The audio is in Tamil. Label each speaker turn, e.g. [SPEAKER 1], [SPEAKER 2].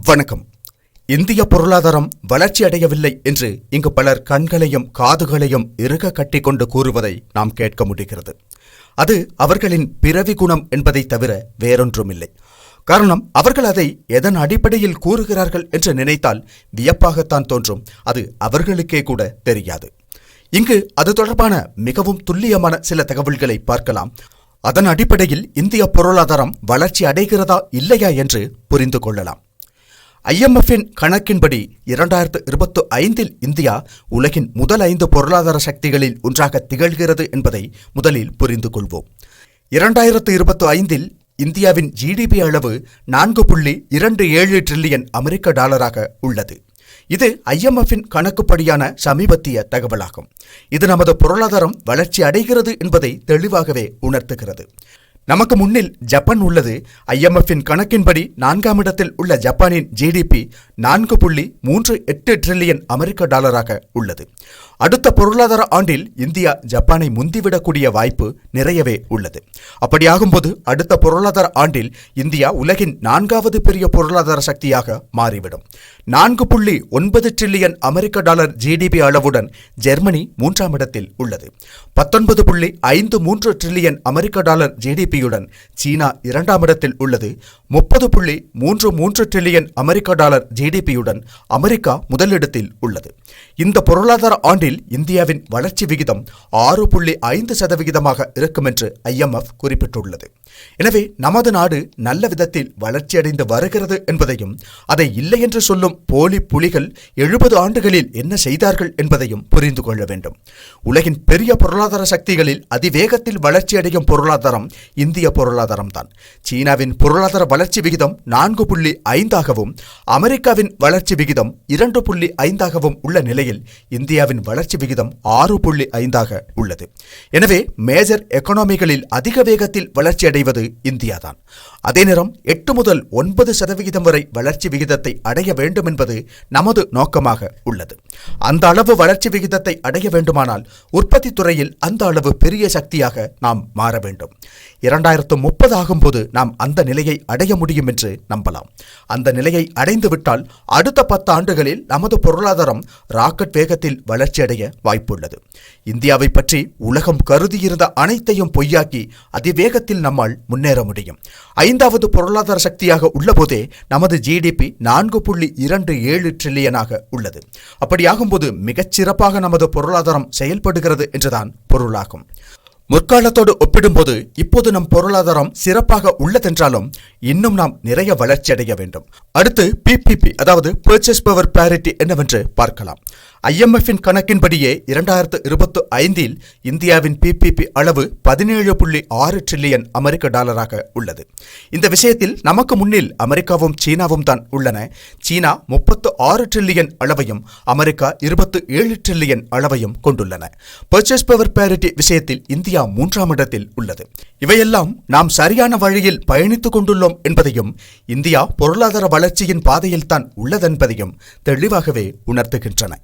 [SPEAKER 1] வணக்கம். இந்திய பொருளாதாரம் வளர்ச்சி அடையவில்லை என்று இங்கு பலர் கண்களையும் காதுகளையும் இறுக கட்டிக்கொண்டு கூறுவதை நாம் கேட்க முடிகிறது. அது அவர்களின் பிறவி குணம் என்பதை தவிர வேறொன்றுமில்லை. காரணம் அவர்கள் அதை எதன் அடிப்படையில் கூறுகிறார்கள் என்று நினைத்தால் வியப்பாகத்தான் தோன்றும். அது அவர்களுக்கே கூட தெரியாது. இங்கு அது தொடர்பான மிகவும் துல்லியமான சில தகவல்களை பார்க்கலாம். அதன் அடிப்படையில் இந்திய பொருளாதாரம் வளர்ச்சி அடைகிறதா இல்லையா என்று புரிந்து கொள்ளலாம். ஐஎம்எஃப்பின் கணக்கின்படி இரண்டாயிரத்து இருபத்து ஐந்தில் இந்தியா உலகின் முதல் ஐந்து பொருளாதார சக்திகளில் ஒன்றாக திகழ்கிறது என்பதை முதலில் புரிந்து கொள்வோம். இரண்டாயிரத்து இருபத்து ஐந்தில் இந்தியாவின் ஜிடிபி அளவு நான்கு புள்ளி இரண்டு ஏழு டிரில்லியன் அமெரிக்க டாலராக உள்ளது. இது ஐஎம்எஃப்பின் கணக்குப்படியான சமீபத்திய தகவலாகும். இது நமது பொருளாதாரம் வளர்ச்சி அடைகிறது என்பதை தெளிவாகவே உணர்த்துகிறது. நமக்கு முன்னில் ஜப்பான் உள்ளது. ஐஎம்எஃப்பின் கணக்கின்படி நான்காம் இடத்தில் உள்ள ஜப்பானின் ஜிடிபி நான்கு புள்ளி மூன்று எட்டு டிரில்லியன் அமெரிக்க டாலராக உள்ளது. அடுத்த பொருளாதார ஆண்டில் இந்தியா ஜப்பானை முந்திவிடக்கூடிய வாய்ப்பு நிறையவே உள்ளது. அப்படியாகும்போது அடுத்த பொருளாதார ஆண்டில் இந்தியா உலகின் நான்காவது பெரிய பொருளாதார சக்தியாக மாறிவிடும். நான்கு புள்ளி ஒன்பது டிரில்லியன் அமெரிக்க டாலர் ஜிடிபி அளவுடன் ஜெர்மனி மூன்றாம் இடத்தில் உள்ளது. பத்தொன்பது புள்ளி ஐந்து மூன்று டிரில்லியன் அமெரிக்க டாலர் ஜிடிபி ஜிடிபியுடன் சீனா இரண்டாம் இடத்தில் உள்ளது. முப்பது புள்ளி மூன்று மூன்று டிரில்லியன் அமெரிக்க டாலர் ஜிடிபியுடன் அமெரிக்கா முதலிடத்தில் உள்ளது. இந்த பொருளாதார ஆண்டில் இந்தியாவின் வளர்ச்சி விகிதம் ஆறு புள்ளி ஐந்து சதவிகிதமாக இருக்கும் என்று ஐஎம்எஃப் குறிப்பிட்டுள்ளது. எனவே நமது நாடு நல்ல விதத்தில் வளர்ச்சியடைந்து வருகிறது என்பதையும் அதை இல்லை என்று சொல்லும் போலி புலிகள் எழுபது ஆண்டுகளில் என்ன செய்தார்கள் என்பதையும் புரிந்து கொள்ள வேண்டும். உலகின் பெரிய பொருளாதார சக்திகளில் அதிவேகத்தில் வளர்ச்சியடையும் பொருளாதாரம் இந்திய பொருளாதாரம் தான். சீனாவின் பொருளாதார வளர்ச்சி விகிதம் நான்கு புள்ளி ஐந்தாகவும் அமெரிக்காவின் வளர்ச்சி விகிதம் இரண்டு புள்ளி ஐந்தாகவும் உள்ள நிலையில் இந்தியாவின் வளர்ச்சி விகிதம் ஆறு புள்ளி ஐந்தாக உள்ளது. எனவே மேஜர் எக்கனாமிகளில் அதிக வேகத்தில் வளர்ச்சி அடைவது இந்தியாதான் அதே நேரம் எட்டு முதல் ஒன்பது சதவிகிதம் வரை வளர்ச்சி விகிதத்தை அடைய வேண்டும் என்பது நமது நோக்கமாக உள்ளது. அந்த அளவு வளர்ச்சி விகிதத்தை அடைய வேண்டுமானால் உற்பத்தி துறையில் அந்த அளவு பெரிய சக்தியாக நாம் மாற வேண்டும். இரண்டாயிரத்து முப்பது ஆகும்போது நாம் அந்த நிலையை அடைய முடியும் என்று நம்பலாம். அந்த நிலையை அடைந்துவிட்டால் அடுத்த பத்து ஆண்டுகளில் நமது பொருளாதாரம் ராக்கெட் வேகத்தில் வளர்ச்சியடைய வாய்ப்புள்ளது. இந்தியாவை பற்றி உலகம் கருதியிருந்த அனைத்தையும் பொய்யாக்கி அதிவேகத்தில் நம்மால் முன்னேற முடியும். ஐந்தாவது பொருளாதார சக்தியாக உள்ளபோதே நமது ஜிடிபி நான்கு புள்ளி இரண்டு ஏழு ட்ரில்லியனாக உள்ளது. அப்படியாகும்போது மிகச்சிறப்பாக நமது பொருளாதாரம் செயல்படுகிறது என்றுதான் பொருளாகும். முற்காலத்தோடு ஒப்பிடும்போது இப்போது நம் பொருளாதாரம் சிறப்பாக உள்ளதென்றாலும் இன்னும் நாம் நிறைய வளர்ச்சி அடைய வேண்டும். அடுத்து பிபிபி அதாவது பர்ச்சேஸ் பவர் பேரிட்டி என்னவென்று பார்க்கலாம். ஐஎம்எஃப்பின் கணக்கின்படியே இரண்டாயிரத்து இருபத்து ஐந்தில் இந்தியாவின் பிபிபி அளவு பதினேழு புள்ளி ஆறு ட்ரில்லியன் அமெரிக்க டாலராக உள்ளது. இந்த விஷயத்தில் நமக்கு முன்னில் அமெரிக்காவும் சீனாவும் தான் உள்ளன. சீனா முப்பத்து ஆறு ட்ரில்லியன் அளவையும் அமெரிக்கா இருபத்து ஏழு ட்ரில்லியன் அளவையும் கொண்டுள்ளன. பர்ச்சேஸ் பவர் பேரிட்டி விஷயத்தில் இந்தியா மூன்றாம் இடத்தில் உள்ளது. இவையெல்லாம் நாம் சரியான வழியில் பயணித்துக் கொண்டுள்ளோம் என்பதையும் இந்தியா பொருளாதார வளர்ச்சியின் பாதையில் தான் உள்ளதென்பதையும் தெளிவாகவே உணர்த்துகின்றன.